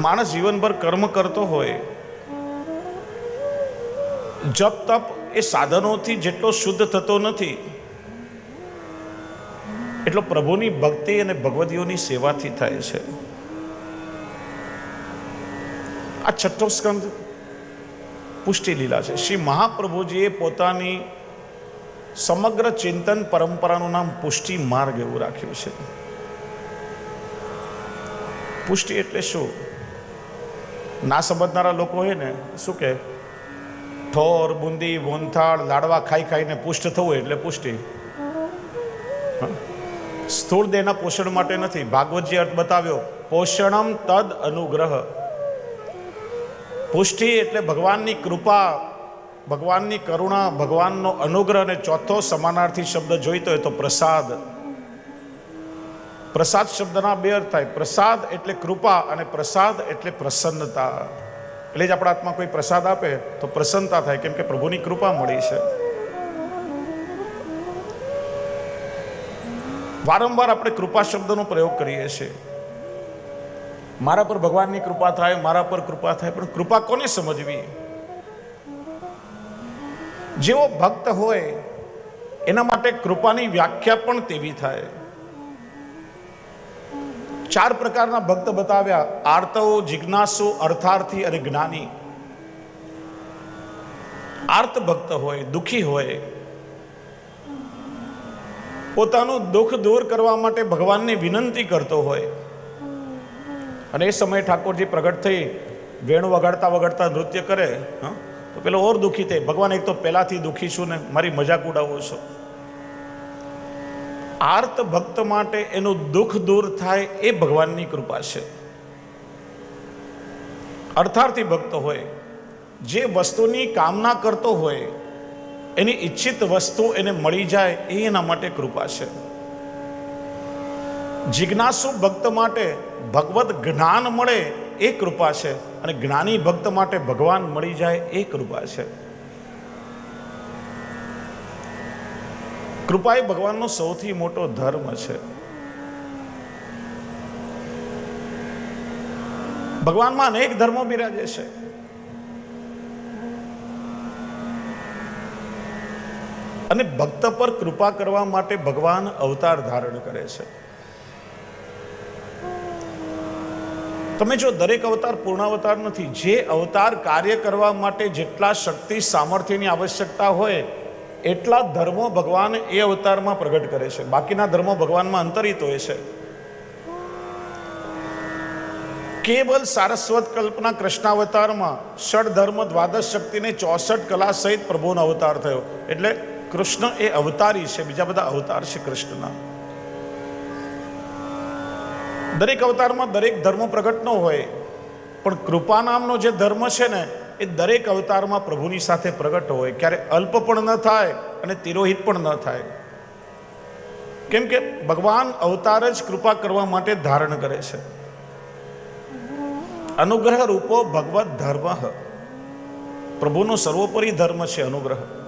માણસ જીવનભર કર્મ કરતો હોય, જપ તપ એ સાધનોથી જેટલો શુદ્ધ થતો નથી, એટલો પ્રભુની ભક્તિ અને ભગવદીઓની સેવાથી થાય છે. આ છઠ્ઠો સ્કંદ પુષ્ટિ લીલા છે. શ્રી મહાપ્રભુજીએ પોતાની સમગ્ર ચિંતન પરંપરાનું નામ પુષ્ટિ માર્ગ એવું રાખ્યું છે. પુષ્ટિ એટલે શું? ના સમજનારા લોકો હોય ને શું કે, ઠોર, બુંદી મોનથાળ લાડવા ખાઈ ખાઈને પુષ્ટ થવું એટલે પુષ્ટિ. સ્થૂળ દેહના પોષણ માટે નથી. ભાગવતજી અર્થ બતાવ્યો, પોષણમ તદ અનુગ્રહ. પુષ્ટિ એટલે ભગવાનની કૃપા, ભગવાનની કરુણા, ભગવાનનો અનુગ્રહ અને ચોથો સમાનાર્થી શબ્દ જોઈતો હોય તો પ્રસાદ. પ્રસાદ શબ્દના બે અર્થ થાય. પ્રસાદ એટલે કૃપા અને પ્રસાદ એટલે પ્રસન્નતા. એટલે જ આપણા હાથમાં કોઈ પ્રસાદ આપે તો પ્રસન્નતા થાય. કેમ કે પ્રભુની કૃપા મળી છે. વારંવાર આપણે કૃપા શબ્દનો પ્રયોગ કરીએ છીએ. મારા પર ભગવાનની કૃપા થાય, મારા પર કૃપા થાય, પણ કૃપા કોને સમજવી? જેવો ભક્ત હોય, એના માટે કૃપાની વ્યાખ્યા પણ તેવી થાય. ચાર પ્રકારના ભક્ત બતાવ્યા. આર્તવો, જિજ્ઞાસુ, અર્થાર્થી અને જ્ઞાની. આર્ત ભક્ત હોય, દુખી હોય, પોતાનું દુઃખ દૂર કરવા માટે ભગવાનને વિનંતી કરતો હોય. અને એ સમયે ઠાકોરજી પ્રગટ થઈ, વેણુ વગાડતા વગાડતા નૃત્ય કરે તો પેલો ઓર દુઃખી થાય. ભગવાન, એક તો પહેલાથી દુઃખી છું ને મારી મજાક ઉડાવો છો. આર્ત ભક્ત માટે એનું દુઃખ દૂર થાય એ ભગવાનની કૃપા છે. અર્થાર્થી ભક્ત હોય, જે વસ્તુની કામના કરતો હોય, એની ઈચ્છિત વસ્તુ એને મળી જાય એ એના માટે કૃપા છે. જિજ્ઞાસુ ભક્ત માટે ભગવત જ્ઞાન મળે એ કૃપા છે અને જ્ઞાની ભક્ત માટે ભગવાન મળી જાય એ કૃપા છે. કૃપા એ ભગવાનનો સૌથી મોટો ધર્મ છે. ભગવાનમાં અનેક ધર્મો બિરાજે છે. અને ભક્ત પર કૃપા કરવા માટે ભગવાન અવતાર ધારણ કરે છે. તમે જો દરેક અવતાર પૂર્ણાવતાર નથી, જે અવતાર કાર્ય કરવા માટે જેટલા શક્તિ, સામર્થ્યની આવશ્યકતા હોય એટલા ધર્મો ભગવાન એ અવતારમાં પ્રગટ કરે છે. બાકીના ધર્મો ભગવાનમાં અંતરિત હોય છે. કેવલ સારસ્વત કલ્પના કૃષ્ણાવતારમાં ષડ ધર્મ દ્વાદશ શક્તિને ચોસઠ કલા સહિત પ્રભુનો અવતાર થયો. એટલે કૃષ્ણ એ અવતારી છે. બીજા બધા અવતાર છે કૃષ્ણના. દરેક અવતારમાં દરેક ધર્મ પ્રગટ ન હોય. પણ કૃપા નામનો જે ધર્મ છે ને એ દરેક અવતારમાં પ્રભુની સાથે પ્રગટ હોય. ક્યારે અલ્પ પણ ન થાય અને તિરોહિત પણ ન થાય. કેમ કે ભગવાન અવતાર જ કૃપા કરવા માટે ધારણ કરે છે. અનુગ્રહ રૂપો ભગવત ધર્મ. પ્રભુનો સર્વોપરી ધર્મ છે અનુગ્રહ.